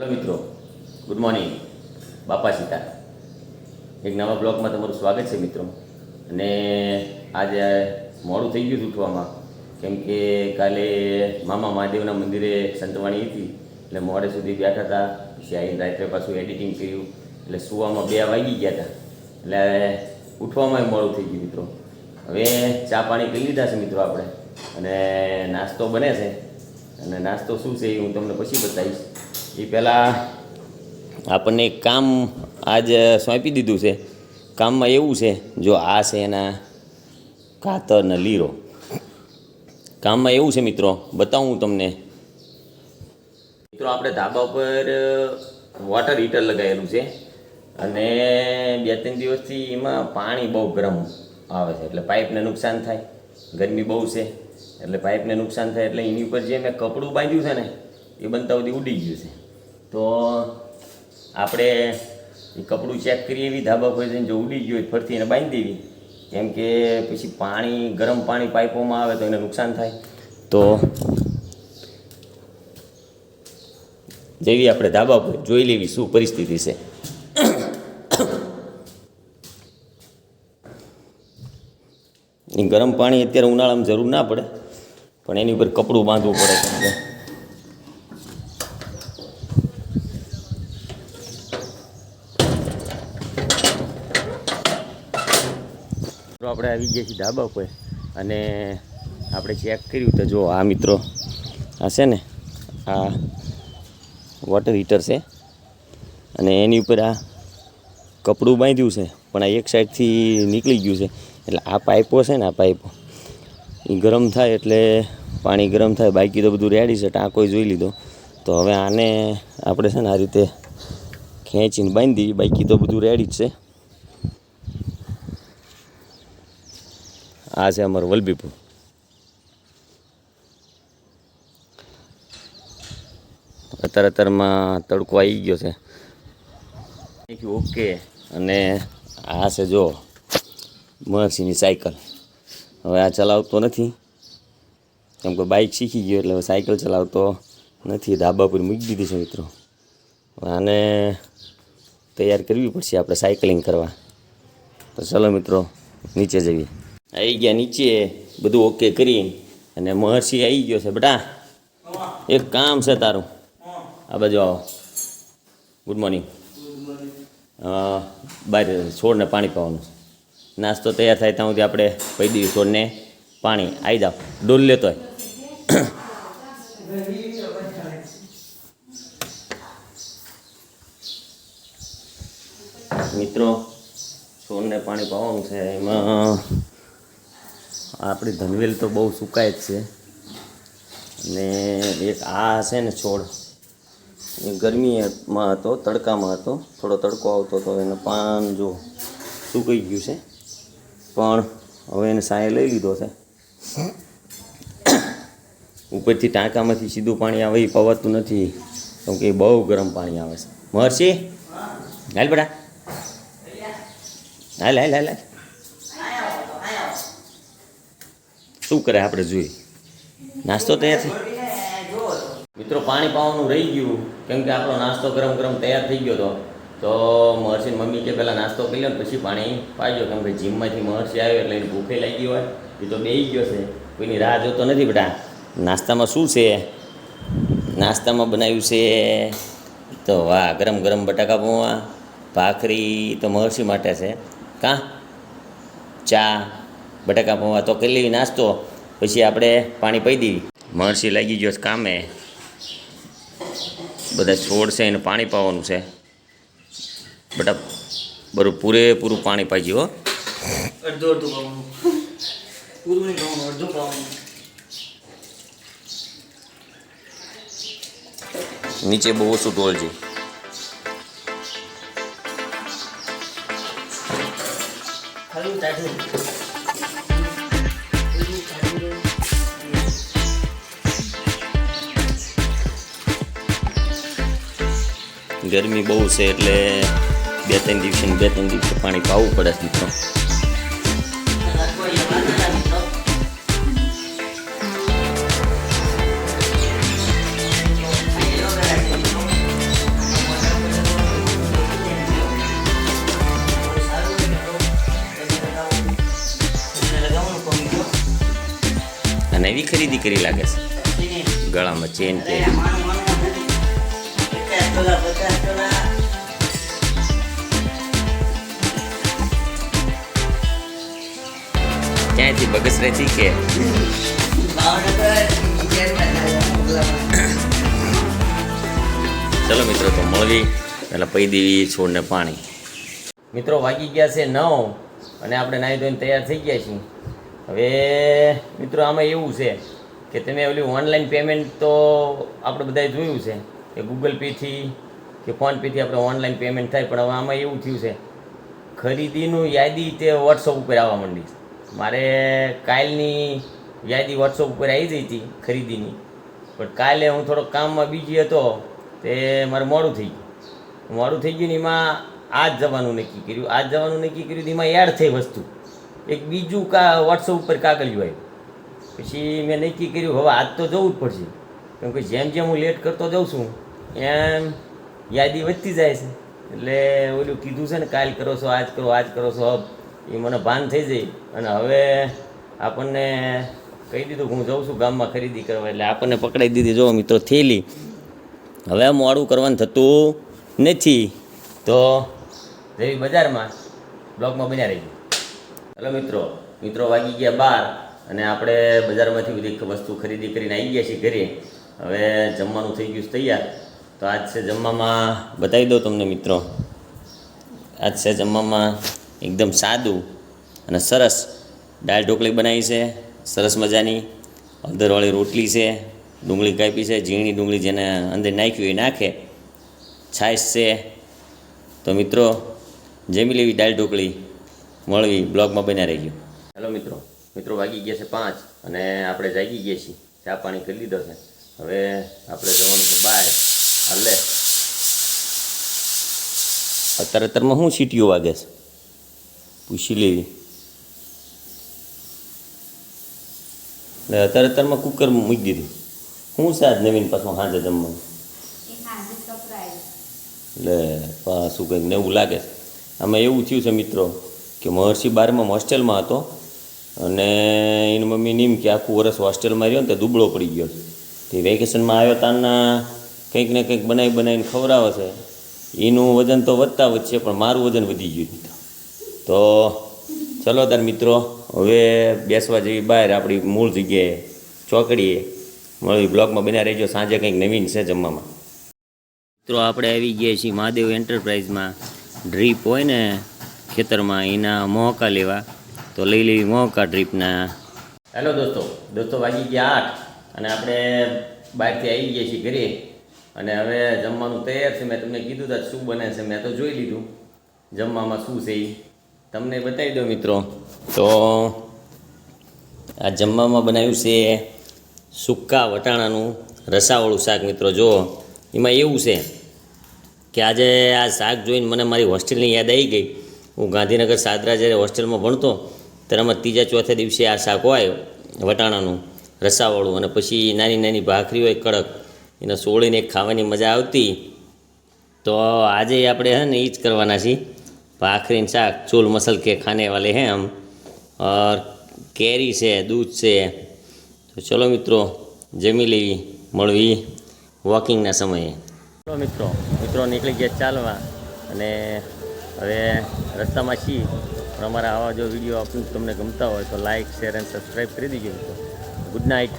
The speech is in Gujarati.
મિત્રો ગુડ મોર્નિંગ બાપા સીતા. એક નવા બ્લોગમાં તમારું સ્વાગત છે મિત્રો. અને આજે મોડું થઈ ગયું ઉઠવામાં. કેમ કે કાલે મામા મહાદેવના મંદિરે સંતવાણી હતી, એટલે મોડે સુધી બેઠા હતા. પછી આવીને રાત્રે પાછું એડિટિંગ કર્યું, એટલે સુવામાં બે વાગી ગયા હતા. એટલે ઉઠવામાં મોડું થઈ ગયું મિત્રો. હવે ચા પાણી કરી લીધા છે મિત્રો આપણે. અને નાસ્તો બને છે. અને નાસ્તો શું છે એ હું તમને પછી બતાવીશ. એ પહેલાં આપણને એક કામ આજ સોંપી દીધું છે. કામમાં એવું છે, જો આ છે એના કાતર ને લીરો. કામમાં એવું છે મિત્રો, બતાવું તમને. મિત્રો, આપણે ધાબા ઉપર વોટર હીટર લગાવેલું છે. અને બે ત્રણ દિવસથી એમાં પાણી બહુ ગરમ આવે છે, એટલે પાઇપને નુકસાન થાય. ગરમી બહુ છે, એટલે પાઇપને નુકસાન થાય, એટલે એની ઉપર જે મેં કપડું બાંધ્યું છે ને, એ બનતા સુધી ઉડી ગયું છે. તો આપણે એ કપડું ચેક કરીએ, એવી ધાબા પર જઈને જો ઉડી ગયું હોય ફરતી એને બાંધી દેવી. કેમ કે પછી પાણી, ગરમ પાણી પાઇપોમાં આવે તો એને નુકસાન થાય. તો જેવી આપણે ધાબા પર, જોઈ લેવી શું પરિસ્થિતિ છે. એ ગરમ પાણી અત્યારે ઉનાળામાં જરૂર ના પડે, પણ એની ઉપર કપડું બાંધવું પડે. આપણે આવી ગયા છીએ ધાબા પર અને આપણે ચેક કર્યું તો જો આ મિત્રો આ છે ને, આ વોટર હીટર છે અને એની ઉપર આ કપડું બાંધ્યું છે, પણ આ એક સાઈડથી નીકળી ગયું છે. એટલે આ પાઇપો છે ને, આ પાઇપો, એ ગરમ થાય એટલે પાણી ગરમ થાય, બાકી તો બધું રેડી છે ટાંકોય જોઈ લીધો. તો હવે આને આપણે છે ને આ રીતે ખેંચીને બાંધી, બાકી તો બધું રેડી જ છે. આ છે અમારું વલભીપુર. અત્યારે અત્યારમાં તડકો આવી ગયો છે. ઓકે. અને આ છે જો મહર્ષિની સાયકલ. હવે આ ચલાવતો નથી. કેમ કે બાઇક શીખી ગયો એટલે હવે સાયકલ ચલાવતો નથી. ધાબા પર મૂકી દીધી છે મિત્રો. હવે આને તૈયાર કરવી પડશે આપણે સાયકલિંગ કરવા. તો ચલો મિત્રો નીચે જઈએ. આવી ગયા નીચે, બધું ઓકે કરી અને મહર્ષિ આવી ગયો છે બેટા. એક કામ છે તારું. આ બાજુ આવો. ગુડ મોર્નિંગ બહાર છોડને પાણી પાવાનું. નાસ્તો તૈયાર થાય ત્યાં સુધી આપણે કહી દઈએ છોડને પાણી. આવી જાઓ. ડોલ લેતો હોય મિત્રો, છોડને પાણી પાવાનું છે એમાં. આપણી ધનવેલ તો બહુ સુકાય જ છે. અને એક આ છે ને છોડ. એ ગરમીમાં હતો, તડકામાં હતો. થોડો તડકો આવતો હતો એનું પાન જો સુકાઈ ગયું છે. પણ હવે એને સાંયે લઈ લીધો છે. ઉપરથી ટાંકામાંથી સીધું પાણી આવે, એ પવાતું નથી. કેમ કે બહુ ગરમ પાણી આવે છે. મહર્ષિ, હાલ બેટા. હાલ હાલ હાલ હાલ. શું કરે આપણે જોઈએ? નાસ્તો તૈયાર છે? મિત્રો, પાણી પાવાનું રહી ગયું. કેમ કે આપણો નાસ્તો ગરમ ગરમ તૈયાર થઈ ગયો હતો તો મહર્ષિની મમ્મી કે પહેલાં નાસ્તો કરી લો પછી પાણી પાજો. કેમ કે જીમમાંથી મહર્ષિ આવ્યો એટલે એને ભૂખે લાગી હોય. એ તો બેસી ગયો છે. કોઈની રાહ જોતો નથી બેટા. નાસ્તામાં શું છે? નાસ્તામાં બનાવ્યું છે તો વાહ, ગરમ ગરમ બટાકા પૌવા ભાખરી તો મહર્ષિ માટે છે. કાં? ચા. બટાકા પૌવા તો કરી લેવી નાસ્તો પછી આપણે પાણી પી દેવી. મહર્ષિ લાગી ગયો કામે. બધા છોડ છે એને પાણી પાવાનું છે. બટા બરું પૂરેપૂરું પાણી પાઈજી હો. અડધો અડધું પાવાનું. પૂરું નહીં પાવાનું અડધું પાવાનું. નીચે બહુ ઓછું છે. ખાલી ગરમી બહુ છે એટલે બે ત્રણ દિવસે બે ત્રણ દિવસે પાણી પાવું પડે છે મિત્રો. અને એવી ખરીદી કરી લાગે છે. ગળામાં ચેન કે પચાસ બગસરેથી કે? ચલો મિત્રો, તો મળવી એટલે પૈ દેવી, છોડને પાણી. મિત્રો, વાગી ગયા છે નવ અને આપણે નાહી ધોઈને તૈયાર થઈ ગયા છીએ. હવે, મિત્રો, આમાં એવું છે કે તમે ઓલી ઓનલાઈન પેમેન્ટ તો આપણે બધાએ જોયું છે કે ગૂગલ પેથી કે ફોનપેથી આપણે ઓનલાઈન પેમેન્ટ થાય, પણ હવે આમાં એવું થયું છે. ખરીદીનું યાદી તે વોટ્સઅપ ઉપર આવવા માંડી છે. મારે કાલની યાદી વોટ્સઅપ ઉપર આવી જઈ હતી ખરીદીની. પણ કાલે હું થોડોક કામમાં બીજી હતો, તે મારે મોડું થઈ ગયું. મોડું થઈ ગયું ને એમાં આજ જવાનું નક્કી કર્યું. આજ જવાનું નક્કી કર્યું એમાં એડ થઈ વસ્તુ. એક બીજું કા વોટ્સઅપ ઉપર કાગળિયું આવ્યું. પછી મેં નક્કી કર્યું, હવે આજ તો જવું જ પડશે. કેમ કે જેમ જેમ હું લેટ કરતો જાઉં છું, એમ યાદી વધતી જાય છે. એટલે ઓલું કીધું છે ને, કાલ કરો છો, આજ કરો આજ કરો છો, હબ. એ મને ભાન થઈ જઈ અને હવે આપણને કહી દીધું હું જાઉં છું ગામમાં ખરીદી કરવા, એટલે આપણને પકડાઈ દીધી. જો મિત્રો, થેલી. હવે મોડું કરવાનું થતું નથી. તો જેવી બજારમાં બ્લોકમાં બન્યા રહી હેલો મિત્રો મિત્રો વાગી ગયા બાર અને આપણે બજારમાંથી બધી વસ્તુ ખરીદી કરીને આવી ગયા છીએ ઘરે. હવે જમવાનું થઈ ગયું છે તૈયાર. તો આજ છે જમવામાં, બતાવી દો તમને મિત્રો. આજ છે જમવામાં એકદમ સાદું અને સરસ દાળ ઢોકળી બનાવી છે સરસ મજાની. હળદરવાળી રોટલી છે ડુંગળી કાપી છે ઝીણી ડુંગળી જેને અંદર નાખ્યું એ નાખે. છાશ છે. તો મિત્રો જેમી લેવી દાળ ઢોકળી મળવી બ્લોગમાં બન્યા રહી ગયું હેલો મિત્રો મિત્રો વાગી ગયા છે પાંચ અને આપણે જાગી ગયા છીએ. ચા પાણી કરી લીધો છે. હવે આપણે જવાનું છે બાય હાલે. અત્યારે અત્યારમાં શું સીટીઓ વાગે છે. પૂછી લેવી. એટલે અત્યારે અત્યારમાં કુકર મૂકી દીધું. છે આજ નવીન પાછું હાજર જમવાનું? એટલે પાછું કંઈક નવું લાગે છે. આમાં એવું થયું છે મિત્રો કે મહર્ષિ બારમાં હોસ્ટેલમાં હતો અને એની મમ્મી નીમ કે આખું વર્ષ હોસ્ટેલમાં રહ્યો ને તે દુબળો પડી ગયો છે. તે વેકેશનમાં આવ્યો તાના કંઈક ને કંઈક બનાવી બનાવીને ખવડાવે છે. એનું વજન તો વધતા વધશે, પણ મારું વજન વધી ગયું તો ચલો તાર મિત્રો, હવે બેસવા જેવી બહાર આપણી મૂળ જગ્યાએ ચોકડીએ. મળી બ્લોગમાં બન્યા રહેજો, સાંજે કંઈક નવીન છે જમવામાં. મિત્રો, આપણે આવી ગયા છીએ મહાદેવ એન્ટરપ્રાઇઝમાં. ડ્રીપ હોય ને ખેતરમાં, એના મોહકા લેવા. તો લઈ લેવી મોહકા ડ્રીપના. હેલો દોસ્તો દોસ્તો વાગી ગયા આઠ અને આપણે બહારથી આવી ગયા છીએ ઘરે. અને હવે જમવાનું તૈયાર છે. મેં તમને કીધું હતું શું બને છે, મેં તો જોઈ લીધું. જમવામાં શું છે એ તમને બતાવી દો મિત્રો. તો આ જમવામાં બનાવ્યું છે સૂકા વટાણાનું રસાવાળું શાક મિત્રો. જો એમાં એવું છે કે આજે આ શાક જોઈને મને મારી હોસ્ટેલની યાદ આવી ગઈ. હું ગાંધીનગર સાદરા જ્યારે હોસ્ટેલમાં ભણતો, ત્યારે અમારે ત્રીજા ચોથા દિવસે આ શાક હોય, વટાણાનું રસાવાળું. અને પછી નાની નાની ભાખરી હોય, કડક, એને સોળીને ખાવાની મજા આવતી. તો આજે આપણે હે ને એ જ કરવાના છીએ. ભાખરીને શાક चूल મસલ કે खाने वाले હે हम और કેરી છે, દૂધ છે. તો ચલો મિત્રો, જમી લેવી, મળવી વોકિંગના સમયે. ચલો મિત્રો મિત્રો નીકળી ગયા ચાલવા અને હવે રસ્તામાં છીએ. પણ અમારા આવા જો વીડિયો તમને ગમતા હોય તો લાઇક શેર અને સબસ્ક્રાઈબ કરી દીજો ગુડ નાઇટ